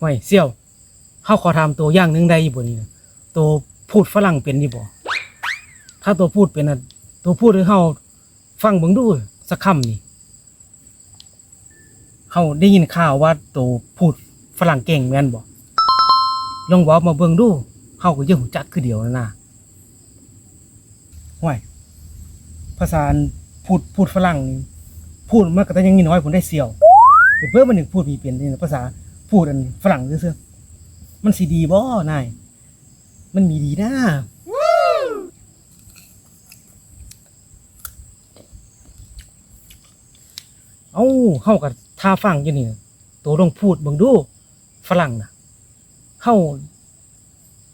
ห่วยเสี่ยวเฮาขอถามตัวอย่างหนึงได้อยู่บ่นี่นะตัวพูดฝรั่งเป็นอยู่บ่ถ้าตัวพูดเป็นน่ะตัวพูดให้เฮาฟังเบิ่งดูสักคำนี่เฮาได้ยินข่าวว่าตัวพูดฝรั่งเก่งแม่นบ่ลองเว้ามาเบิ่งดูเฮาก็ยังรู้จักคือเดียวนั่นน่ะห่วยภาษาพูดพูดฝรั่งนี่พูดมาก็แต่ยังน้อยผมได้เสี่ยวเป็นเพิ่มมันหนึ่งพูดมีเป็นนี่นะภาษา พูดอันฝรั่งซื่อๆมันสีดีบ่นาย มันมีดีนะเอ้าเฮากับท่าฟังอยู่นี่ตัวลองพูดเบิ่งดูฝรั่งนะเฮา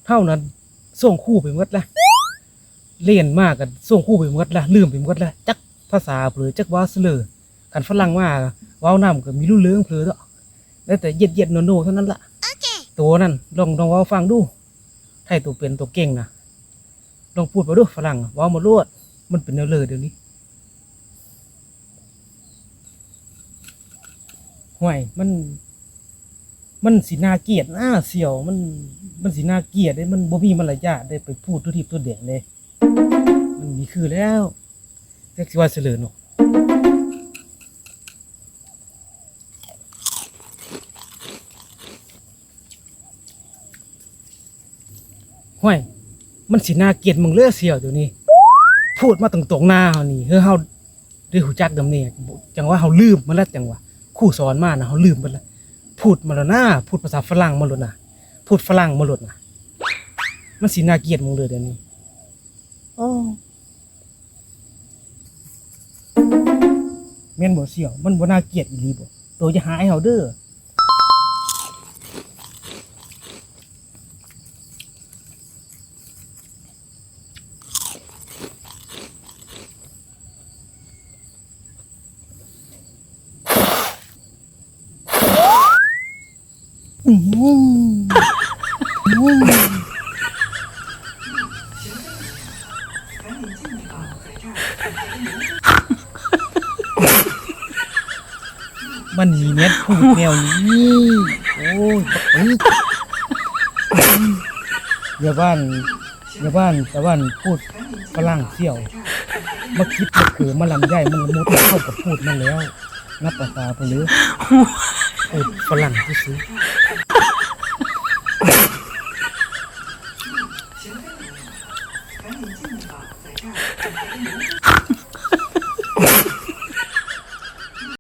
เฮานั้นส่งคู่ไปหมดละเรียนมากกันส่งคู่ไปหมดละลืมไปหมดละจักภาษาเปลือจักว่าเสลอกันฝรั่งมาว้าวนํก็มีรู้เรื่องเผลอเด้อ ได้แต่เย็ดเย็ดๆโนโนๆเท่านั้นละตัวนั้นลองลองเว้าฟังดูให้ตัวเป็นตัวเก่งนะลองพูดมาดูฝรั่งเว้ามาลวดมันเป็นแนวเลยเดี๋ยวนี้ห่วยมัน มันสีนาเกลียดนะเสี่ยวมันมันสีนาเกลียดเด้มันบ่มีมารยาทได้ไปพูดทุทิพตัวเด็กเลยมันมีคือแล้วเรียกสิว่าเสลอเนาะ ห่วยมันสิน่าเกลียดมึงเลือเสียวเดี๋ยวนี้พูดมาตรงๆหน้าเฮานี่เฮ้ยเฮาได้หูจักดำเนี่ยจังว่าเฮาลืมมันแล้วจังว่าครู่สอนมานะเฮาลืมมันแล้วพูดมาแล้วนะพูดภาษาฝรั่งมาแล้วนะพูดฝรั่งมาแล้วนะมันสิน่าเกลียดมึงเลยเดี๋ยวนี้โอ้แม่นบ่เสี่ยว มันบ่น่าเกลียดอีหลีบ่ตัวจะหายเฮาเด้อ มันมีเน็ตพูดแนวนี้โอ้ยบักอึอย่าบ้านอย่าบ้านแต่บ้านพูดฝรั่งเสี่ยวมาคิดมาเขือมาลำใหญ่มันละมุดเข้ากับพูดมันแล้ว นับภาษาไปเลยพูดฝรั่งที่ซื้อ 行行了，赶紧进去吧，在这儿等着你。